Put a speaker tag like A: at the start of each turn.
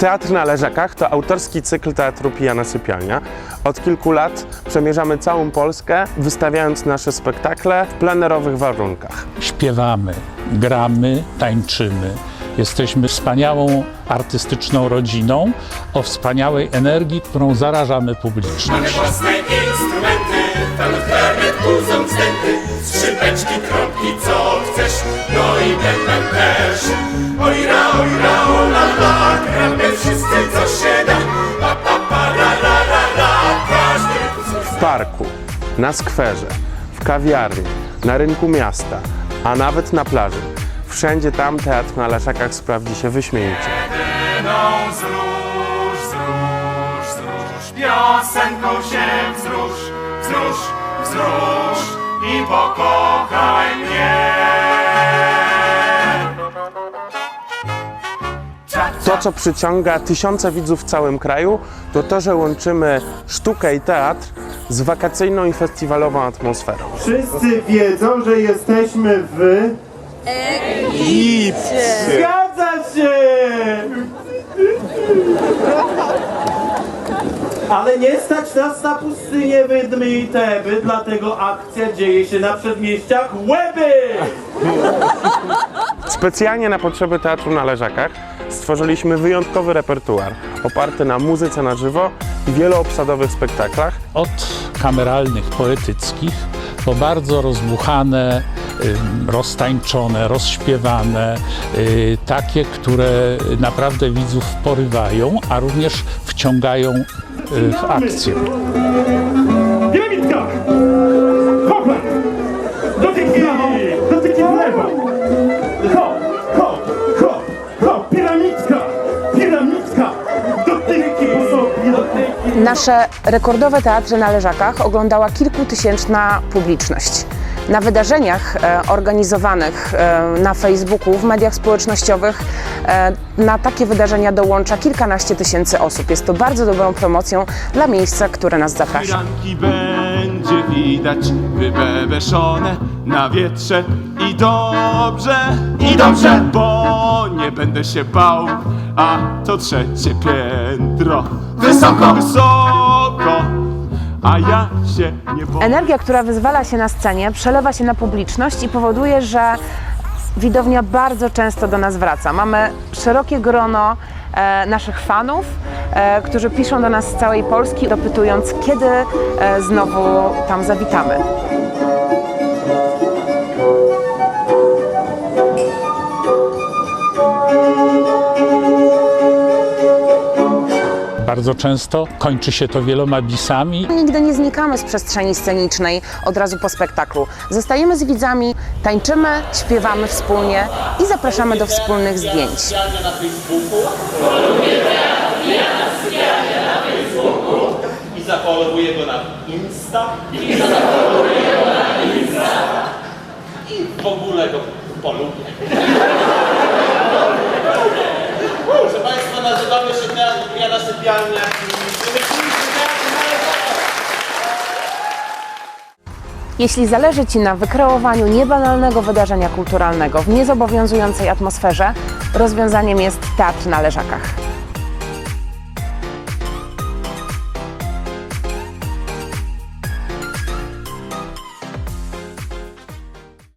A: Teatr na Leżakach to autorski cykl teatru Pijana Sypialnia. Od kilku lat przemierzamy całą Polskę, wystawiając nasze spektakle w plenerowych warunkach.
B: śpiewamy, gramy, tańczymy. Jesteśmy wspaniałą artystyczną rodziną. O wspaniałej energii, którą zarażamy publiczność.
C: Mamy własne instrumenty, wstępy, skrzypeczki, trąbki, co chcesz, no i bęben też. Oj ra, oj ra, o la gramy wszyscy co się da, pa pa pa, ra ra ra ra, każdy
A: W parku, na skwerze, w kawiarni, na rynku miasta, a nawet na plaży. Wszędzie tam teatr na Leszakach sprawdzi się wyśmienicie.
C: No wzrusz, wzrusz, wzrusz, piosenką się wzrusz, wzrusz, wzrusz i pokochaj mnie.
A: To, co przyciąga tysiące widzów w całym kraju, to to, że łączymy sztukę i teatr z wakacyjną i festiwalową atmosferą.
D: Wszyscy wiedzą, że jesteśmy w... Egipcie! Zgadza się! Ale nie stać nas na pustynię Wydmy i Teby, dlatego akcja dzieje się na przedmieściach Łeby!
A: Specjalnie na potrzeby teatru na Leżakach stworzyliśmy wyjątkowy repertuar oparty na muzyce na żywo i wieloobsadowych spektaklach.
B: Od kameralnych, poetyckich, po bardzo rozbuchane, roztańczone, rozśpiewane, y, takie, które naprawdę widzów porywają, a również wciągają y, w akcję.
D: Dotyki w prawo, dotyki w lewo! Hop, hop, hop, hop! Piramidka! Piramidka! Dotyki po sobie, dotyki!
E: Nasze rekordowe teatry na Leżakach oglądała kilkutysięczna publiczność. Na wydarzeniach e, organizowanych e, na Facebooku, w mediach społecznościowych, e, na takie wydarzenia dołącza kilkanaście tysięcy osób. Jest to bardzo dobrą promocją dla miejsca, które nas zaprasza.
F: Firanki będzie widać wybebeszone na wietrze i dobrze, i dobrze, bo nie będę się bał, a to trzecie piętro. Wysoko, wysoko, a ja się nie boję.
E: Energia, która wyzwala się na scenie, przelewa się na publiczność i powoduje, że widownia bardzo często do nas wraca. Mamy szerokie grono e, naszych fanów, e, którzy piszą do nas z całej Polski, dopytując, kiedy e, znowu tam zawitamy.
B: Bardzo często kończy się to wieloma bisami.
E: Nigdy nie znikamy z przestrzeni scenicznej od razu po spektaklu. Zostajemy z widzami, tańczymy, śpiewamy wspólnie i zapraszamy do wspólnych zdjęć.
G: i zafollowuję go na Insta. I zafollowuję go na Insta. I w ogóle go polubię. Proszę Państwa, nazywamy się Teatr teatr na.
E: Jeśli zależy Ci na wykreowaniu niebanalnego wydarzenia kulturalnego w niezobowiązującej atmosferze, rozwiązaniem jest Teatr na Leżakach.